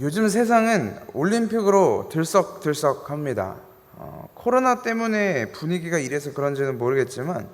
요즘 세상은 올림픽으로 들썩들썩합니다. 어, 코로나 때문에 분위기가 이래서 그런지는 모르겠지만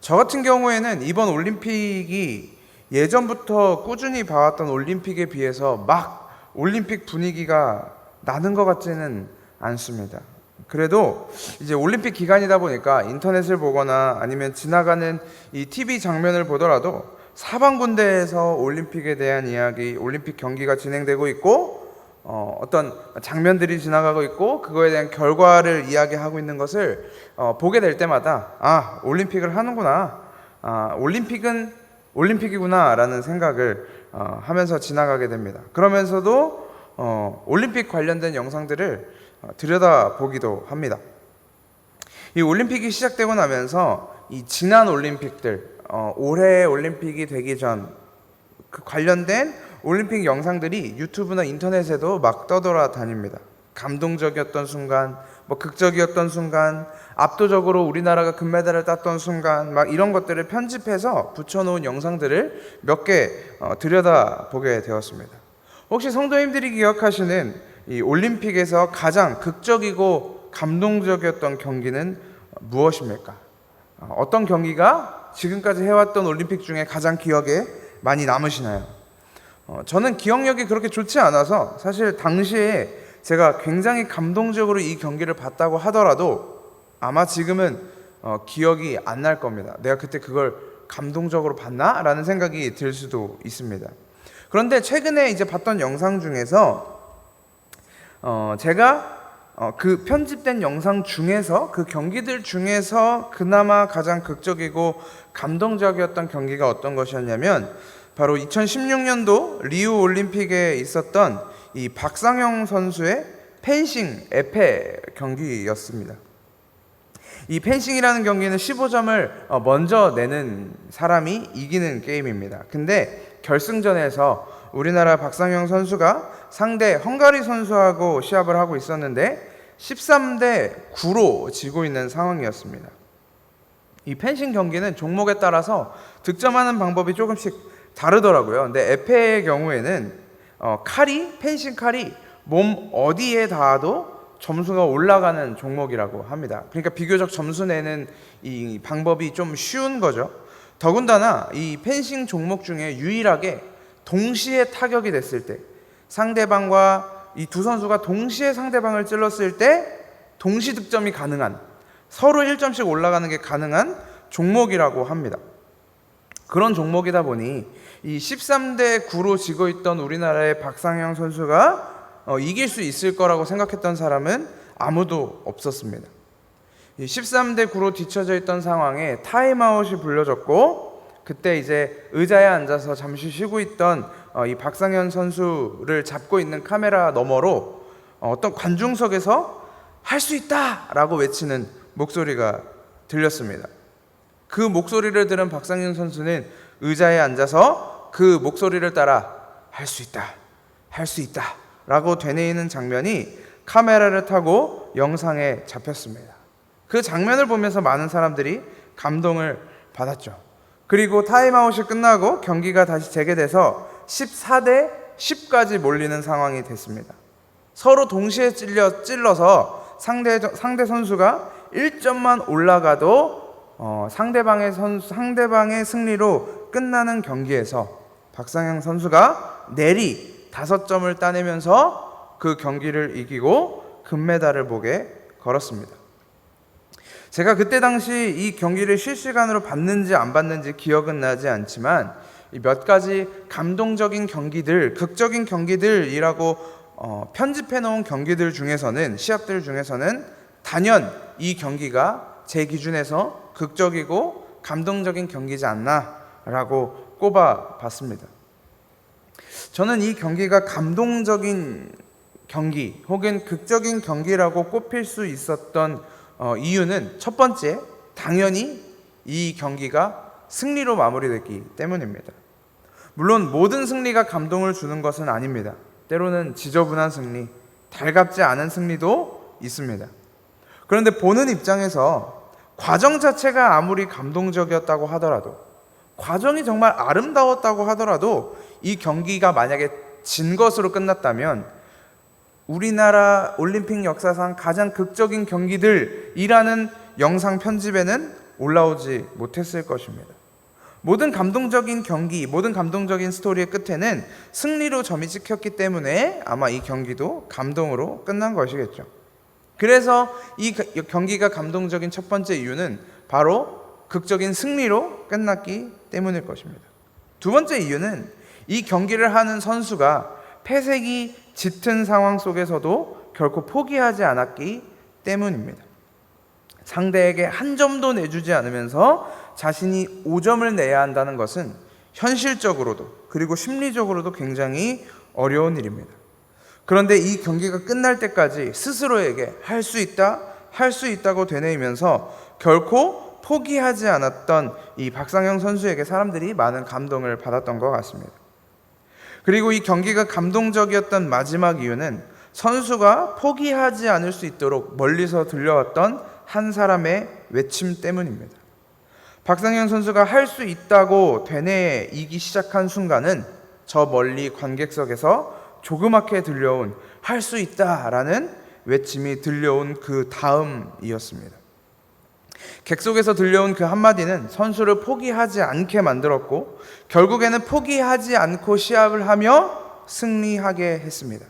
저 같은 경우에는 이번 올림픽이 예전부터 꾸준히 봐왔던 올림픽에 비해서 막 올림픽 분위기가 나는 것 같지는 않습니다. 그래도 이제 올림픽 기간이다 보니까 인터넷을 보거나 아니면 지나가는 이 TV 장면을 보더라도 사방군데에서 올림픽에 대한 이야기, 올림픽 경기가 진행되고 있고 어, 어떤 장면들이 지나가고 있고 그거에 대한 결과를 이야기하고 있는 것을 어, 보게 될 때마다 아 올림픽을 하는구나, 아 올림픽은 올림픽이구나라는 생각을 어, 하면서 지나가게 됩니다. 그러면서도 어, 올림픽 관련된 영상들을 어, 들여다 보기도 합니다. 이 올림픽이 시작되고 나면서 이 지난 올림픽들 어, 올해 올림픽이 되기 전 그 관련된 올림픽 영상들이 유튜브나 인터넷에도 막 떠돌아 다닙니다. 감동적이었던 순간, 뭐 극적이었던 순간, 압도적으로 우리나라가 금메달을 땄던 순간, 막 이런 것들을 편집해서 붙여놓은 영상들을 몇개 어, 들여다 보게 되었습니다. 혹시 성도님들이 기억하시는 이 올림픽에서 가장 극적이고 감동적이었던 경기는 무엇입니까? 어, 어떤 경기가 지금까지 해왔던 올림픽 중에 가장 기억에 많이 남으시나요? 어, 저는 기억력이 그렇게 좋지 않아서 사실 당시에 제가 굉장히 감동적으로 이 경기를 봤다고 하더라도 아마 지금은 어, 기억이 안 날 겁니다. 내가 그때 그걸 감동적으로 봤나? 라는 생각이 들 수도 있습니다. 그런데 최근에 이제 봤던 영상 중에서 어, 제가 어, 그 편집된 영상 중에서 그 경기들 중에서 그나마 가장 극적이고 감동적이었던 경기가 어떤 것이었냐면 바로 2016년도 리우 올림픽에 있었던 이 박상영 선수의 펜싱 에페 경기였습니다. 이 펜싱이라는 경기는 15점을 어, 먼저 내는 사람이 이기는 게임입니다. 근데 결승전에서 우리나라 박상영 선수가 상대 헝가리 선수하고 시합을 하고 있었는데 13대 9로 지고 있는 상황이었습니다. 이 펜싱 경기는 종목에 따라서 득점하는 방법이 조금씩 다르더라고요. 근데 에페의 경우에는 어, 칼이 펜싱 칼이 몸 어디에 닿아도 점수가 올라가는 종목이라고 합니다. 그러니까 비교적 점수 내는 이 방법이 좀 쉬운 거죠. 더군다나 이 펜싱 종목 중에 유일하게 동시에 타격이 됐을 때 상대방과 이 두 선수가 동시에 상대방을 찔렀을 때 동시 득점이 가능한 서로 1점씩 올라가는 게 가능한 종목이라고 합니다. 그런 종목이다 보니 이 13대 9로 지고 있던 우리나라의 박상영 선수가 어, 이길 수 있을 거라고 생각했던 사람은 아무도 없었습니다. 이 13대 9로 뒤쳐져 있던 상황에 타임아웃이 불려졌고 그때 이제 의자에 앉아서 잠시 쉬고 있던 어, 이 박상현 선수를 잡고 있는 카메라 너머로 어, 어떤 관중석에서 할 수 있다라고 외치는 목소리가 들렸습니다. 그 목소리를 들은 박상현 선수는 의자에 앉아서 그 목소리를 따라 할 수 있다, 할 수 있다 라고 되뇌이는 장면이 카메라를 타고 영상에 잡혔습니다. 그 장면을 보면서 많은 사람들이 감동을 받았죠. 그리고 타임아웃이 끝나고 경기가 다시 재개돼서 14대 10까지 몰리는 상황이 됐습니다. 서로 동시에 찔려 찔러서 상대 상대 선수가 1점만 올라가도 어, 상대방의 선 상대방의 승리로 끝나는 경기에서 박상영 선수가 내리 다섯 점을 따내면서 그 경기를 이기고 금메달을 목에 걸었습니다. 제가 그때 당시 이 경기를 실시간으로 봤는지 안 봤는지 기억은 나지 않지만 이 몇 가지 감동적인 경기들, 극적인 경기들이라고 어, 편집해 놓은 경기들 중에서는 시합들 중에서는 단연 이 경기가 제 기준에서 극적이고 감동적인 경기지 않나라고 꼽아 봤습니다. 저는 이 경기가 감동적인 경기 혹은 극적인 경기라고 꼽힐 수 있었던 어, 이유는 첫 번째 당연히 이 경기가 승리로 마무리됐기 때문입니다. 물론 모든 승리가 감동을 주는 것은 아닙니다. 때로는 지저분한 승리, 달갑지 않은 승리도 있습니다. 그런데 보는 입장에서 과정 자체가 아무리 감동적이었다고 하더라도 과정이 정말 아름다웠다고 하더라도 이 경기가 만약에 진 것으로 끝났다면 우리나라 올림픽 역사상 가장 극적인 경기들이라는 영상 편집에는 올라오지 못했을 것입니다. 모든 감동적인 경기, 모든 감동적인 스토리의 끝에는 승리로 점이 찍혔기 때문에 아마 이 경기도 감동으로 끝난 것이겠죠. 그래서 이 가- 경기가 감동적인 첫 번째 이유는 바로 극적인 승리로 끝났기 때문일 것입니다. 두 번째 이유는 이 경기를 하는 선수가 패색이 짙은 상황 속에서도 결코 포기하지 않았기 때문입니다. 상대에게 한 점도 내주지 않으면서 자신이 5점을 내야 한다는 것은 현실적으로도 그리고 심리적으로도 굉장히 어려운 일입니다. 그런데 이 경기가 끝날 때까지 스스로에게 할 수 있다, 할 수 있다고 되뇌이면서 결코 포기하지 않았던 이 박상영 선수에게 사람들이 많은 감동을 받았던 것 같습니다. 그리고 이 경기가 감동적이었던 마지막 이유는 선수가 포기하지 않을 수 있도록 멀리서 들려왔던 한 사람의 외침 때문입니다. 박상현 선수가 할 수 있다고 되뇌이기 시작한 순간은 저 멀리 관객석에서 조그맣게 들려온 할 수 있다라는 외침이 들려온 그 다음이었습니다. 객석에서 들려온 그 한마디는 선수를 포기하지 않게 만들었고 결국에는 포기하지 않고 시합을 하며 승리하게 했습니다.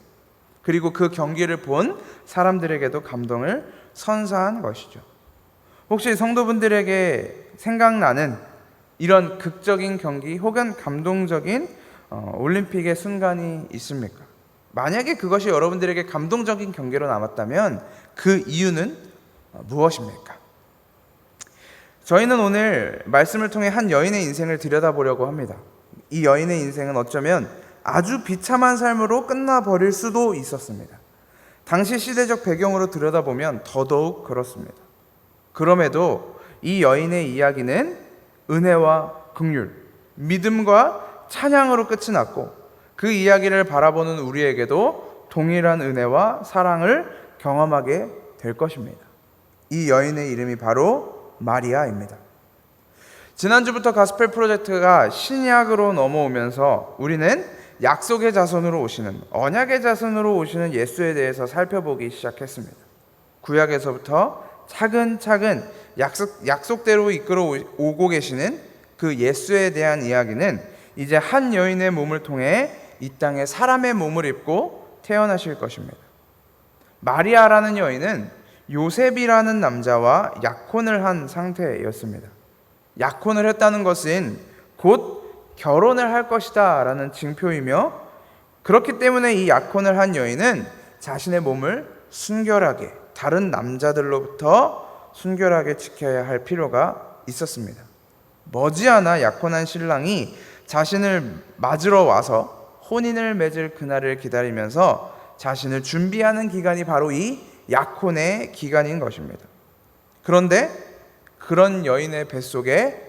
그리고 그 경기를 본 사람들에게도 감동을 선사한 것이죠. 혹시 성도분들에게 생각나는 이런 극적인 경기 혹은 감동적인 어, 올림픽의 순간이 있습니까? 만약에 그것이 여러분들에게 감동적인 경기로 남았다면 그 이유는 어, 무엇입니까? 저희는 오늘 말씀을 통해 한 여인의 인생을 들여다보려고 합니다. 이 여인의 인생은 어쩌면 아주 비참한 삶으로 끝나버릴 수도 있었습니다. 당시 시대적 배경으로 들여다보면 더더욱 그렇습니다. 그럼에도 이 여인의 이야기는 은혜와 긍휼, 믿음과 찬양으로 끝이 났고 그 이야기를 바라보는 우리에게도 동일한 은혜와 사랑을 경험하게 될 것입니다. 이 여인의 이름이 바로 마리아입니다. 지난주부터 가스펠 프로젝트가 신약으로 넘어오면서 우리는 약속의 자손으로 오시는 언약의 자손으로 오시는 예수에 대해서 살펴보기 시작했습니다. 구약에서부터 차근차근 약속, 약속대로 이끌어 오- 오고 계시는 그 예수에 대한 이야기는 이제 한 여인의 몸을 통해 이 땅에 사람의 몸을 입고 태어나실 것입니다. 마리아라는 여인은 요셉이라는 남자와 약혼을 한 상태였습니다. 약혼을 했다는 것은 곧 결혼을 할 것이다 라는 징표이며 그렇기 때문에 이 약혼을 한 여인은 자신의 몸을 순결하게 다른 남자들로부터 순결하게 지켜야 할 필요가 있었습니다. 머지않아 약혼한 신랑이 자신을 맞으러 와서 혼인을 맺을 그날을 기다리면서 자신을 준비하는 기간이 바로 이 약혼의 기간인 것입니다. 그런데 그런 여인의 뱃속에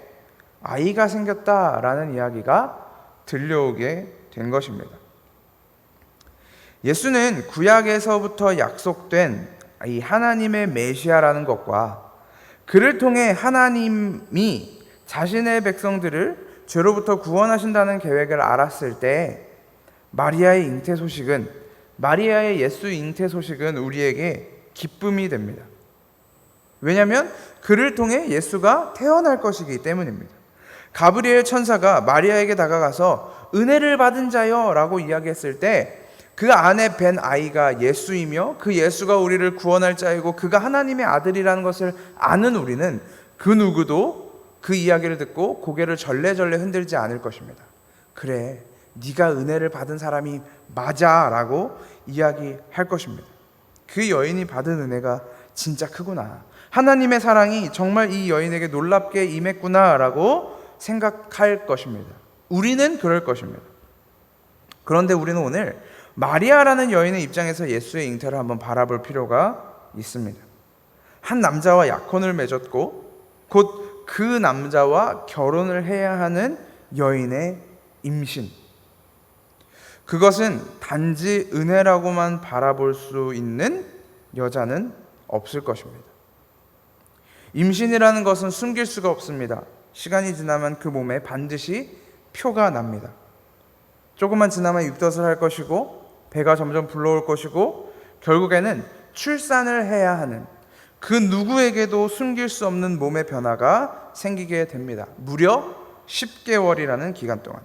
아이가 생겼다라는 이야기가 들려오게 된 것입니다. 예수는 구약에서부터 약속된 이 하나님의 메시아라는 것과 그를 통해 하나님이 자신의 백성들을 죄로부터 구원하신다는 계획을 알았을 때 마리아의 잉태 소식은 마리아의 예수 잉태 소식은 우리에게 기쁨이 됩니다. 왜냐하면 그를 통해 예수가 태어날 것이기 때문입니다. 가브리엘 천사가 마리아에게 다가가서 은혜를 받은 자여라고 이야기했을 때 그 안에 뵌 아이가 예수이며 그 예수가 우리를 구원할 자이고 그가 하나님의 아들이라는 것을 아는 우리는 그 누구도 그 이야기를 듣고 고개를 절레절레 흔들지 않을 것입니다. 그래, 네가 은혜를 받은 사람이 맞아라고 이야기할 것입니다. 그 여인이 받은 은혜가 진짜 크구나. 하나님의 사랑이 정말 이 여인에게 놀랍게 임했구나라고 생각할 것입니다. 우리는 그럴 것입니다. 그런데 우리는 오늘 마리아라는 여인의 입장에서 예수의 잉태를 한번 바라볼 필요가 있습니다. 한 남자와 약혼을 맺었고 곧 그 남자와 결혼을 해야 하는 여인의 임신. 그것은 단지 은혜라고만 바라볼 수 있는 여자는 없을 것입니다. 임신이라는 것은 숨길 수가 없습니다. 시간이 지나면 그 몸에 반드시 표가 납니다. 조금만 지나면 입덧을 할 것이고 배가 점점 불러올 것이고 결국에는 출산을 해야 하는 그 누구에게도 숨길 수 없는 몸의 변화가 생기게 됩니다. 무려 10개월이라는 기간 동안.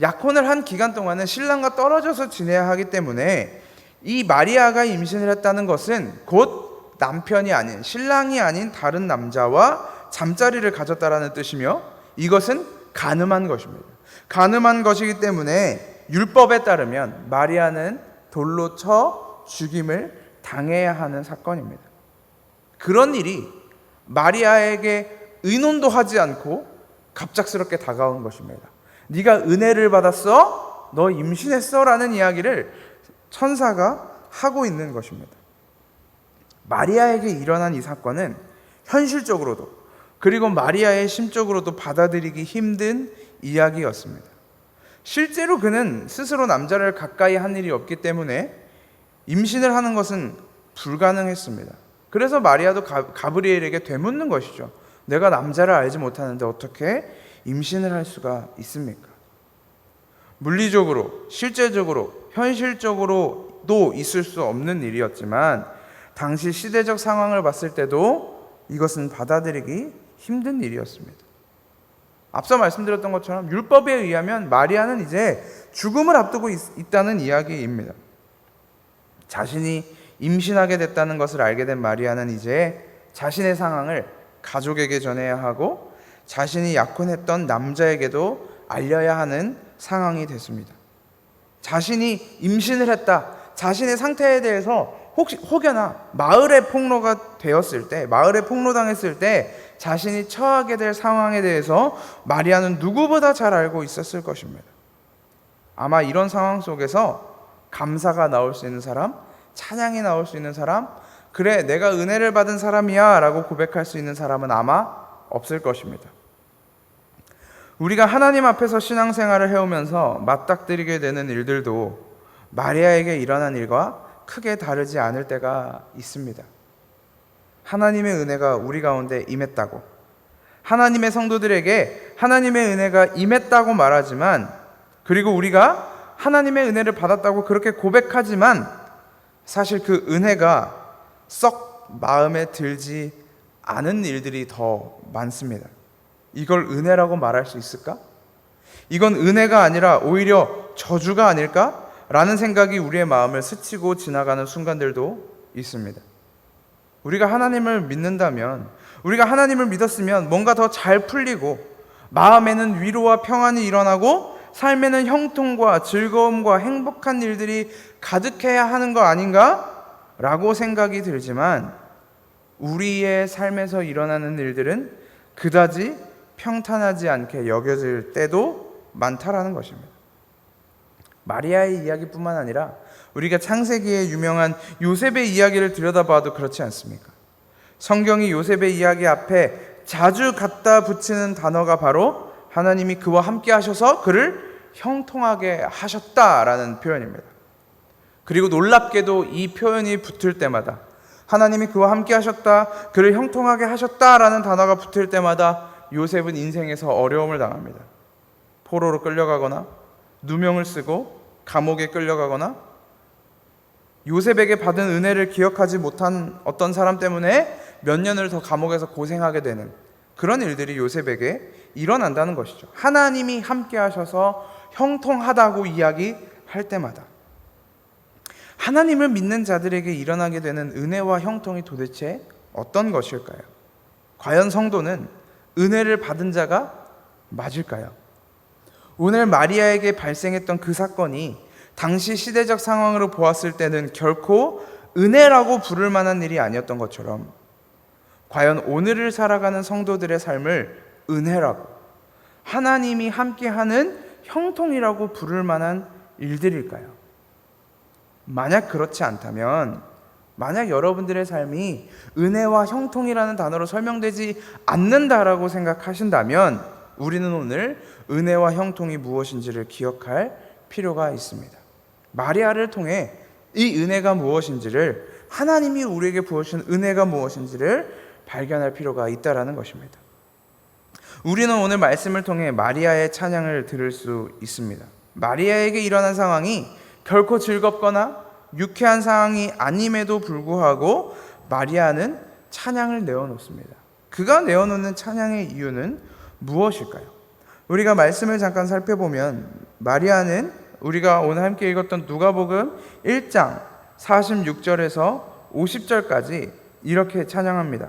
약혼을 한 기간 동안은 신랑과 떨어져서 지내야 하기 때문에 이 마리아가 임신을 했다는 것은 곧 남편이 아닌 신랑이 아닌 다른 남자와 잠자리를 가졌다라는 뜻이며 이것은 가늠한 것입니다. 가늠한 것이기 때문에 율법에 따르면 마리아는 돌로 쳐 죽임을 당해야 하는 사건입니다. 그런 일이 마리아에게 의논도 하지 않고 갑작스럽게 다가온 것입니다. 네가 은혜를 받았어? 너 임신했어 라는 이야기를 천사가 하고 있는 것입니다. 마리아에게 일어난 이 사건은 현실적으로도 그리고 마리아의 심적으로도 받아들이기 힘든 이야기였습니다. 실제로 그는 스스로 남자를 가까이 한 일이 없기 때문에 임신을 하는 것은 불가능했습니다. 그래서 마리아도 가, 가브리엘에게 되묻는 것이죠. 내가 남자를 알지 못하는데 어떻게 임신을 할 수가 있습니까? 물리적으로, 실제적으로, 현실적으로도 있을 수 없는 일이었지만 당시 시대적 상황을 봤을 때도 이것은 받아들이기 힘든 일이었습니다. 앞서 말씀드렸던 것처럼 율법에 의하면 마리아는 이제 죽음을 앞두고 있, 있다는 이야기입니다. 자신이 임신하게 됐다는 것을 알게 된 마리아는 이제 자신의 상황을 가족에게 전해야 하고 자신이 약혼했던 남자에게도 알려야 하는 상황이 됐습니다. 자신이 임신을 했다. 자신의 상태에 대해서 혹시 혹여나 마을의 폭로가 되었을 때, 마을에 폭로당했을 때 자신이 처하게 될 상황에 대해서 마리아는 누구보다 잘 알고 있었을 것입니다. 아마 이런 상황 속에서 감사가 나올 수 있는 사람, 찬양이 나올 수 있는 사람, 그래, 내가 은혜를 받은 사람이야 라고 고백할 수 있는 사람은 아마 없을 것입니다. 우리가 하나님 앞에서 신앙생활을 해오면서 맞닥뜨리게 되는 일들도 마리아에게 일어난 일과 크게 다르지 않을 때가 있습니다. 하나님의 은혜가 우리 가운데 임했다고, 하나님의 성도들에게 하나님의 은혜가 임했다고 말하지만, 그리고 우리가 하나님의 은혜를 받았다고 그렇게 고백하지만, 사실 그 은혜가 썩 마음에 들지 않은 일들이 더 많습니다. 이걸 은혜라고 말할 수 있을까? 이건 은혜가 아니라 오히려 저주가 아닐까? 라는 생각이 우리의 마음을 스치고 지나가는 순간들도 있습니다. 우리가 하나님을 믿는다면, 우리가 하나님을 믿었으면 뭔가 더 잘 풀리고, 마음에는 위로와 평안이 일어나고, 삶에는 형통과 즐거움과 행복한 일들이 가득해야 하는 거 아닌가? 라고 생각이 들지만, 우리의 삶에서 일어나는 일들은 그다지 평탄하지 않게 여겨질 때도 많다라는 것입니다. 마리아의 이야기뿐만 아니라 우리가 창세기에 유명한 요셉의 이야기를 들여다봐도 그렇지 않습니까? 성경이 요셉의 이야기 앞에 자주 갖다 붙이는 단어가 바로 하나님이 그와 함께 하셔서 그를 형통하게 하셨다라는 표현입니다. 그리고 놀랍게도 이 표현이 붙을 때마다 하나님이 그와 함께 하셨다, 그를 형통하게 하셨다라는 단어가 붙을 때마다 요셉은 인생에서 어려움을 당합니다. 포로로 끌려가거나 누명을 쓰고 감옥에 끌려가거나 요셉에게 받은 은혜를 기억하지 못한 어떤 사람 때문에 몇 년을 더 감옥에서 고생하게 되는 그런 일들이 요셉에게 일어난다는 것이죠. 하나님이 함께 하셔서 형통하다고 이야기할 때마다 하나님을 믿는 자들에게 일어나게 되는 은혜와 형통이 도대체 어떤 것일까요? 과연 성도는 은혜를 받은 자가 맞을까요? 오늘 마리아에게 발생했던 그 사건이 당시 시대적 상황으로 보았을 때는 결코 은혜라고 부를 만한 일이 아니었던 것처럼 과연 오늘을 살아가는 성도들의 삶을 은혜라고 하나님이 함께하는 형통이라고 부를 만한 일들일까요? 만약 그렇지 않다면 만약 여러분들의 삶이 은혜와 형통이라는 단어로 설명되지 않는다라고 생각하신다면 우리는 오늘 은혜와 형통이 무엇인지를 기억할 필요가 있습니다. 마리아를 통해 이 은혜가 무엇인지를 하나님이 우리에게 부어주신 은혜가 무엇인지를 발견할 필요가 있다라는 것입니다. 우리는 오늘 말씀을 통해 마리아의 찬양을 들을 수 있습니다. 마리아에게 일어난 상황이 결코 즐겁거나 유쾌한 상황이 아님에도 불구하고 마리아는 찬양을 내어놓습니다. 그가 내어놓는 찬양의 이유는 무엇일까요? 우리가 말씀을 잠깐 살펴보면 마리아는 우리가 오늘 함께 읽었던 누가복음 1장 46절에서 50절까지 이렇게 찬양합니다.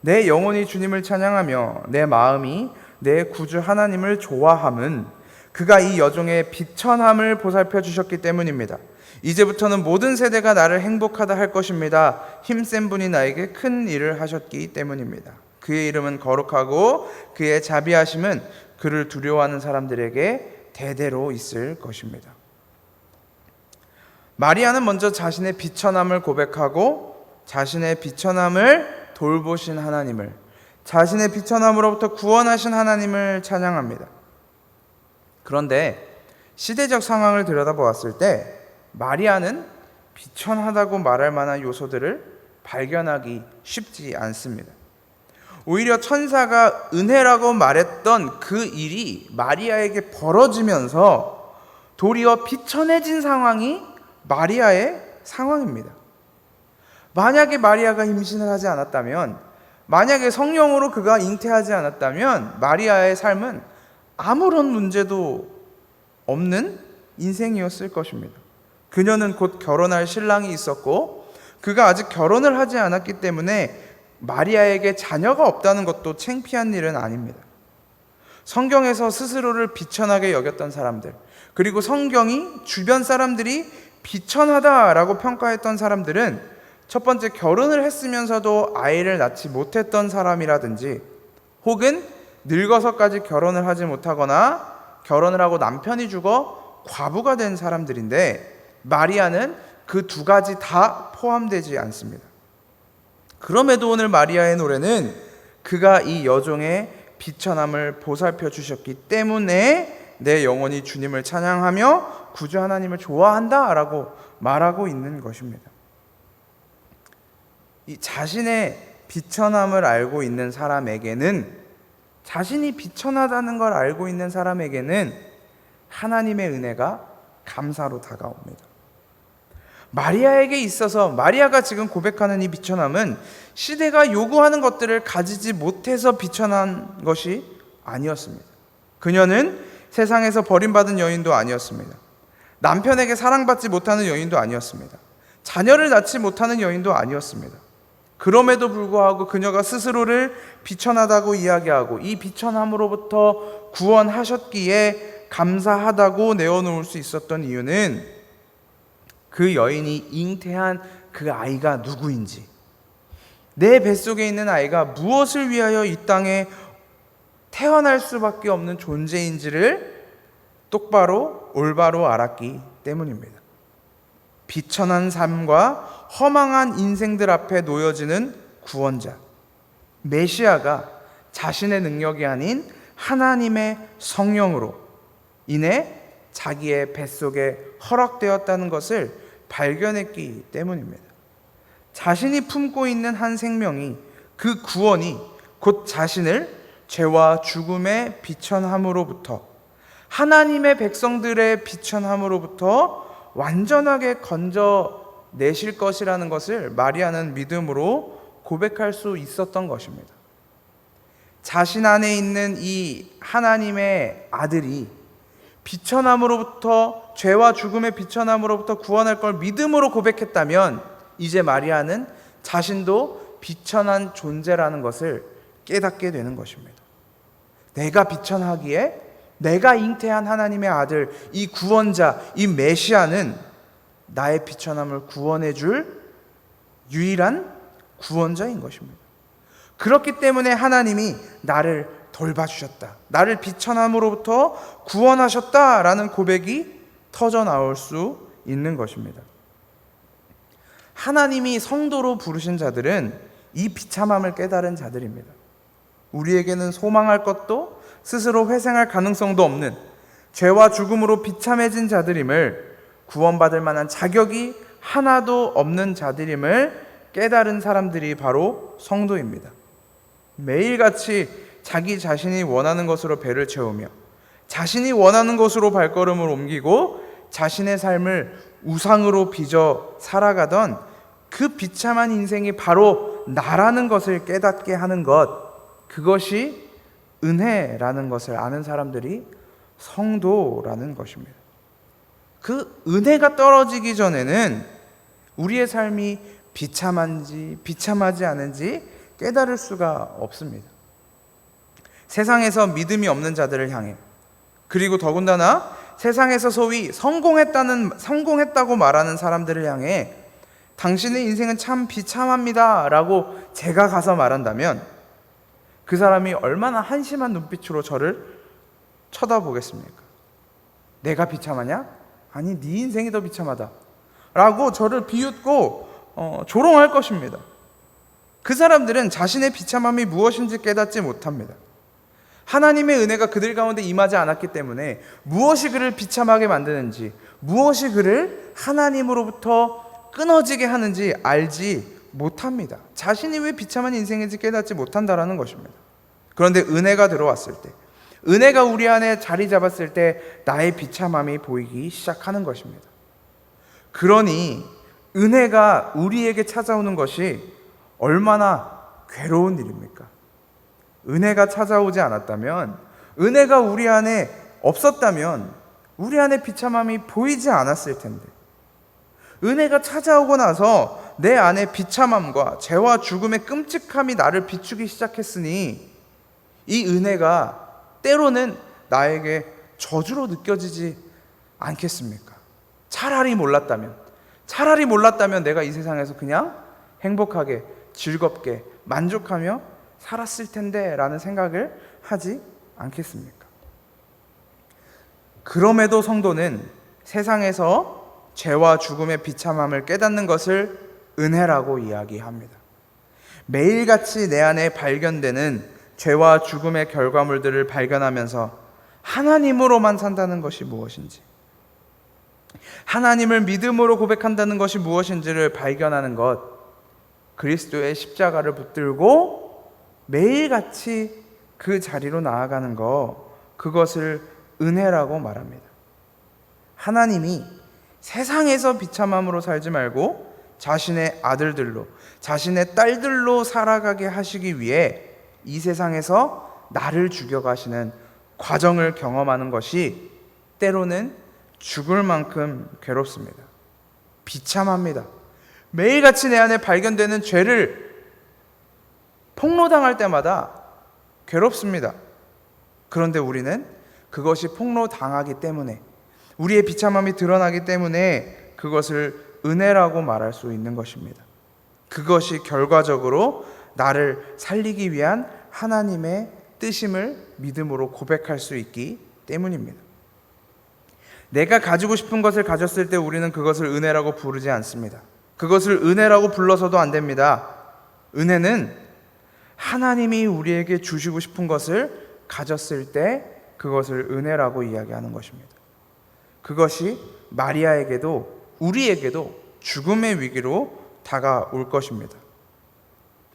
내 영혼이 주님을 찬양하며 내 마음이 내 구주 하나님을 좋아함은 그가 이 여종의 비천함을 보살펴 주셨기 때문입니다. 이제부터는 모든 세대가 나를 행복하다 할 것입니다. 힘센 분이 나에게 큰 일을 하셨기 때문입니다. 그의 이름은 거룩하고 그의 자비하심은 그를 두려워하는 사람들에게 대대로 있을 것입니다. 마리아는 먼저 자신의 비천함을 고백하고 자신의 비천함을 돌보신 하나님을 자신의 비천함으로부터 구원하신 하나님을 찬양합니다. 그런데 시대적 상황을 들여다보았을 때 마리아는 비천하다고 말할 만한 요소들을 발견하기 쉽지 않습니다. 오히려 천사가 은혜라고 말했던 그 일이 마리아에게 벌어지면서 도리어 비천해진 상황이 마리아의 상황입니다. 만약에 마리아가 임신을 하지 않았다면, 만약에 성령으로 그가 잉태하지 않았다면, 마리아의 삶은 아무런 문제도 없는 인생이었을 것입니다. 그녀는 곧 결혼할 신랑이 있었고, 그가 아직 결혼을 하지 않았기 때문에 마리아에게 자녀가 없다는 것도 창피한 일은 아닙니다. 성경에서 스스로를 비천하게 여겼던 사람들, 그리고 성경이 주변 사람들이 비천하다라고 평가했던 사람들은 첫 번째 결혼을 했으면서도 아이를 낳지 못했던 사람이라든지 혹은 늙어서까지 결혼을 하지 못하거나 결혼을 하고 남편이 죽어 과부가 된 사람들인데 마리아는 그 두 가지 다 포함되지 않습니다. 그럼에도 오늘 마리아의 노래는 그가 이 여종의 비천함을 보살펴 주셨기 때문에 내 영혼이 주님을 찬양하며 구주 하나님을 좋아한다라고 말하고 있는 것입니다. 이 자신의 비천함을 알고 있는 사람에게는 자신이 비천하다는 걸 알고 있는 사람에게는 하나님의 은혜가 감사로 다가옵니다. 마리아에게 있어서 마리아가 지금 고백하는 이 비천함은 시대가 요구하는 것들을 가지지 못해서 비천한 것이 아니었습니다. 그녀는 세상에서 버림받은 여인도 아니었습니다. 남편에게 사랑받지 못하는 여인도 아니었습니다. 자녀를 낳지 못하는 여인도 아니었습니다. 그럼에도 불구하고 그녀가 스스로를 비천하다고 이야기하고 이 비천함으로부터 구원하셨기에 감사하다고 내어놓을 수 있었던 이유는 그 여인이 잉태한 그 아이가 누구인지, 내 뱃속에 있는 아이가 무엇을 위하여 이 땅에 태어날 수밖에 없는 존재인지를 똑바로 올바로 알았기 때문입니다. 비천한 삶과 허망한 인생들 앞에 놓여지는 구원자, 메시아가 자신의 능력이 아닌 하나님의 성령으로 인해 자기의 뱃속에 허락되었다는 것을 발견했기 때문입니다. 자신이 품고 있는 한 생명이 그 구원이 곧 자신을 죄와 죽음의 비천함으로부터 하나님의 백성들의 비천함으로부터 완전하게 건져 내실 것이라는 것을 마리아는 믿음으로 고백할 수 있었던 것입니다. 자신 안에 있는 이 하나님의 아들이 비천함으로부터 죄와 죽음의 비천함으로부터 구원할 걸 믿음으로 고백했다면 이제 마리아는 자신도 비천한 존재라는 것을 깨닫게 되는 것입니다. 내가 비천하기에 내가 잉태한 하나님의 아들, 이 구원자, 이 메시아는 나의 비천함을 구원해 줄 유일한 구원자인 것입니다. 그렇기 때문에 하나님이 나를 돌봐주셨다. 나를 비천함으로부터 구원하셨다라는 고백이 터져 나올 수 있는 것입니다. 하나님이 성도로 부르신 자들은 이 비참함을 깨달은 자들입니다. 우리에게는 소망할 것도 스스로 회생할 가능성도 없는 죄와 죽음으로 비참해진 자들임을 구원받을 만한 자격이 하나도 없는 자들임을 깨달은 사람들이 바로 성도입니다. 매일같이 자기 자신이 원하는 것으로 배를 채우며 자신이 원하는 곳으로 발걸음을 옮기고 자신의 삶을 우상으로 빚어 살아가던 그 비참한 인생이 바로 나라는 것을 깨닫게 하는 것, 그것이 은혜라는 것을 아는 사람들이 성도라는 것입니다. 그 은혜가 떨어지기 전에는 우리의 삶이 비참한지 비참하지 않은지 깨달을 수가 없습니다. 세상에서 믿음이 없는 자들을 향해 그리고 더군다나 세상에서 소위 성공했다는 성공했다고 말하는 사람들을 향해 당신의 인생은 참 비참합니다라고 제가 가서 말한다면 그 사람이 얼마나 한심한 눈빛으로 저를 쳐다보겠습니까? 내가 비참하냐? 아니 네 인생이 더 비참하다. 라고 저를 비웃고 어, 조롱할 것입니다. 그 사람들은 자신의 비참함이 무엇인지 깨닫지 못합니다. 하나님의 은혜가 그들 가운데 임하지 않았기 때문에 무엇이 그를 비참하게 만드는지, 무엇이 그를 하나님으로부터 끊어지게 하는지 알지 못합니다. 자신이 왜 비참한 인생인지 깨닫지 못한다라는 것입니다. 그런데 은혜가 들어왔을 때, 은혜가 우리 안에 자리 잡았을 때 나의 비참함이 보이기 시작하는 것입니다. 그러니 은혜가 우리에게 찾아오는 것이 얼마나 괴로운 일입니까? 은혜가 찾아오지 않았다면, 은혜가 우리 안에 없었다면, 우리 안에 비참함이 보이지 않았을 텐데. 은혜가 찾아오고 나서 내 안에 비참함과 죄와 죽음의 끔찍함이 나를 비추기 시작했으니, 이 은혜가 때로는 나에게 저주로 느껴지지 않겠습니까? 차라리 몰랐다면, 차라리 몰랐다면 내가 이 세상에서 그냥 행복하게, 즐겁게, 만족하며 살았을 텐데 라는 생각을 하지 않겠습니까? 그럼에도 성도는 세상에서 죄와 죽음의 비참함을 깨닫는 것을 은혜라고 이야기합니다. 매일같이 내 안에 발견되는 죄와 죽음의 결과물들을 발견하면서 하나님으로만 산다는 것이 무엇인지, 하나님을 믿음으로 고백한다는 것이 무엇인지를 발견하는 것, 그리스도의 십자가를 붙들고 매일같이 그 자리로 나아가는 것, 그것을 은혜라고 말합니다. 하나님이 세상에서 비참함으로 살지 말고 자신의 아들들로, 자신의 딸들로 살아가게 하시기 위해 이 세상에서 나를 죽여가시는 과정을 경험하는 것이 때로는 죽을 만큼 괴롭습니다. 비참합니다. 매일같이 내 안에 발견되는 죄를 폭로당할 때마다 괴롭습니다. 그런데 우리는 그것이 폭로당하기 때문에 우리의 비참함이 드러나기 때문에 그것을 은혜라고 말할 수 있는 것입니다. 그것이 결과적으로 나를 살리기 위한 하나님의 뜻임을 믿음으로 고백할 수 있기 때문입니다. 내가 가지고 싶은 것을 가졌을 때 우리는 그것을 은혜라고 부르지 않습니다. 그것을 은혜라고 불러서도 안 됩니다. 은혜는 하나님이 우리에게 주시고 싶은 것을 가졌을 때 그것을 은혜라고 이야기하는 것입니다. 그것이 마리아에게도 우리에게도 죽음의 위기로 다가올 것입니다.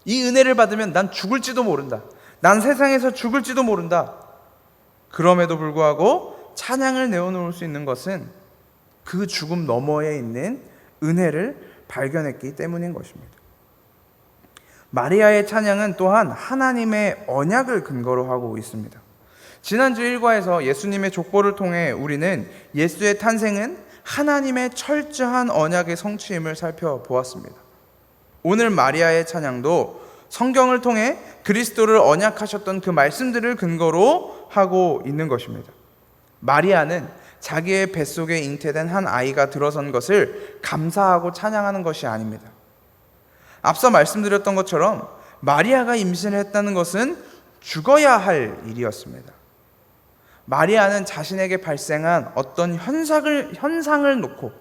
이 은혜를 받으면 난 죽을지도 모른다. 난 세상에서 죽을지도 모른다. 그럼에도 불구하고 찬양을 내어놓을 수 있는 것은 그 죽음 너머에 있는 은혜를 발견했기 때문인 것입니다. 마리아의 찬양은 또한 하나님의 언약을 근거로 하고 있습니다. 지난주 일과에서 예수님의 족보를 통해 우리는 예수의 탄생은 하나님의 철저한 언약의 성취임을 살펴보았습니다. 오늘 마리아의 찬양도 성경을 통해 그리스도를 언약하셨던 그 말씀들을 근거로 하고 있는 것입니다. 마리아는 자기의 뱃속에 잉태된 한 아이가 들어선 것을 감사하고 찬양하는 것이 아닙니다. 앞서 말씀드렸던 것처럼 마리아가 임신을 했다는 것은 죽어야 할 일이었습니다. 마리아는 자신에게 발생한 어떤 현상을, 현상을 놓고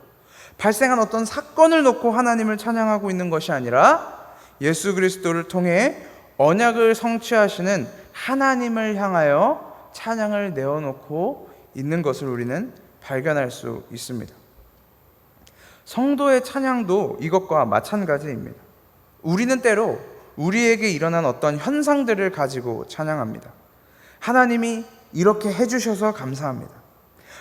발생한 어떤 사건을 놓고 하나님을 찬양하고 있는 것이 아니라 예수 그리스도를 통해 언약을 성취하시는 하나님을 향하여 찬양을 내어놓고 있는 것을 우리는 발견할 수 있습니다. 성도의 찬양도 이것과 마찬가지입니다. 우리는 때로 우리에게 일어난 어떤 현상들을 가지고 찬양합니다. 하나님이 이렇게 해주셔서 감사합니다.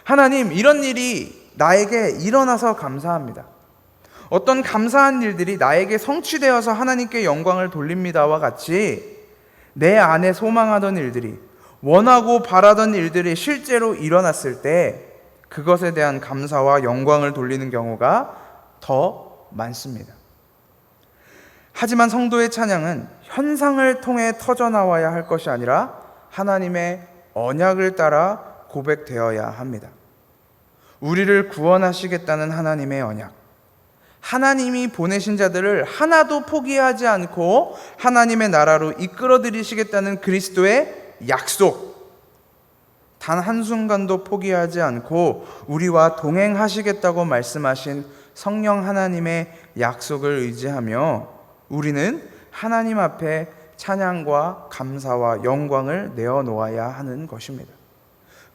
하나님, 이런 일이 나에게 일어나서 감사합니다. 어떤 감사한 일들이 나에게 성취되어서 하나님께 영광을 돌립니다와 같이 내 안에 소망하던 일들이 원하고 바라던 일들이 실제로 일어났을 때 그것에 대한 감사와 영광을 돌리는 경우가 더 많습니다. 하지만 성도의 찬양은 현상을 통해 터져 나와야 할 것이 아니라 하나님의 언약을 따라 고백되어야 합니다. 우리를 구원하시겠다는 하나님의 언약. 하나님이 보내신 자들을 하나도 포기하지 않고 하나님의 나라로 이끌어 들이시겠다는 그리스도의 약속. 단 한순간도 포기하지 않고 우리와 동행하시겠다고 말씀하신 성령 하나님의 약속을 의지하며 우리는 하나님 앞에 찬양과 감사와 영광을 내어놓아야 하는 것입니다.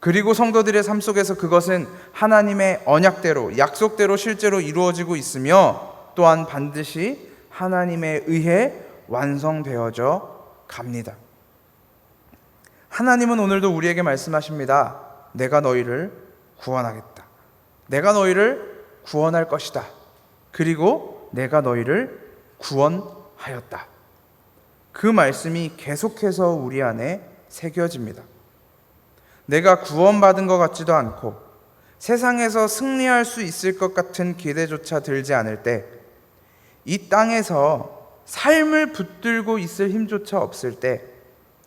그리고 성도들의 삶 속에서 그것은 하나님의 언약대로, 약속대로 실제로 이루어지고 있으며 또한 반드시 하나님에 의해 완성되어져 갑니다. 하나님은 오늘도 우리에게 말씀하십니다. 내가 너희를 구원하겠다. 내가 너희를 구원할 것이다. 그리고 내가 너희를 구원하였다. 그 말씀이 계속해서 우리 안에 새겨집니다. 내가 구원받은 것 같지도 않고 세상에서 승리할 수 있을 것 같은 기대조차 들지 않을 때 이 땅에서 삶을 붙들고 있을 힘조차 없을 때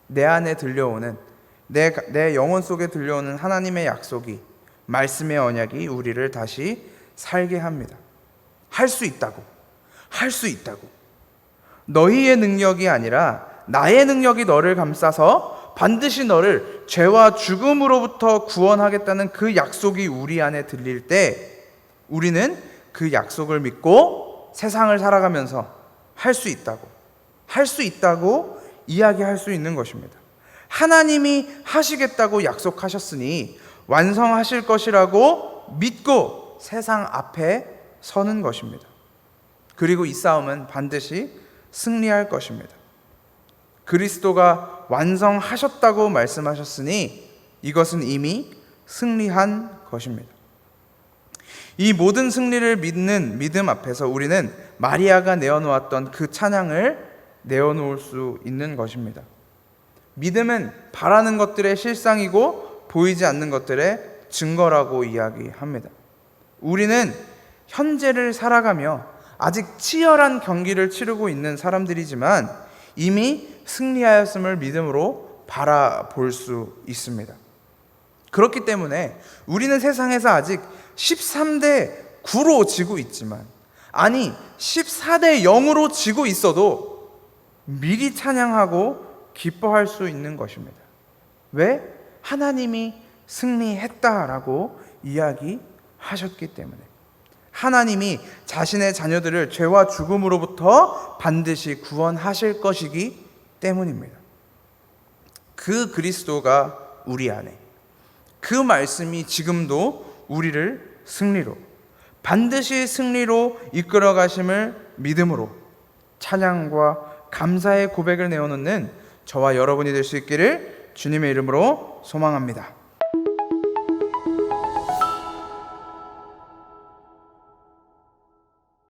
내 안에 들려오는 내, 내 영혼 속에 들려오는 하나님의 약속이 말씀의 언약이 우리를 다시 살게 합니다. 할 수 있다고. 할 수 있다고. 너희의 능력이 아니라 나의 능력이 너를 감싸서 반드시 너를 죄와 죽음으로부터 구원하겠다는 그 약속이 우리 안에 들릴 때 우리는 그 약속을 믿고 세상을 살아가면서 할 수 있다고, 할 수 있다고 이야기할 수 있는 것입니다. 하나님이 하시겠다고 약속하셨으니 완성하실 것이라고 믿고 세상 앞에 서는 것입니다. 그리고 이 싸움은 반드시 승리할 것입니다. 그리스도가 완성하셨다고 말씀하셨으니 이것은 이미 승리한 것입니다. 이 모든 승리를 믿는 믿음 앞에서 우리는 마리아가 내어놓았던 그 찬양을 내어놓을 수 있는 것입니다. 믿음은 바라는 것들의 실상이고 보이지 않는 것들의 증거라고 이야기합니다. 우리는 현재를 살아가며 아직 치열한 경기를 치르고 있는 사람들이지만 이미 승리하였음을 믿음으로 바라볼 수 있습니다. 그렇기 때문에 우리는 세상에서 아직 13대 9로 지고 있지만 아니 14대 0으로 지고 있어도 미리 찬양하고 기뻐할 수 있는 것입니다. 왜? 하나님이 승리했다라고 이야기하셨기 때문에 하나님이 자신의 자녀들을 죄와 죽음으로부터 반드시 구원하실 것이기 때문입니다. 그 그리스도가 우리 안에 그 말씀이 지금도 우리를 승리로 반드시 승리로 이끌어 가심을 믿음으로 찬양과 감사의 고백을 내어놓는 저와 여러분이 될 수 있기를 주님의 이름으로 소망합니다.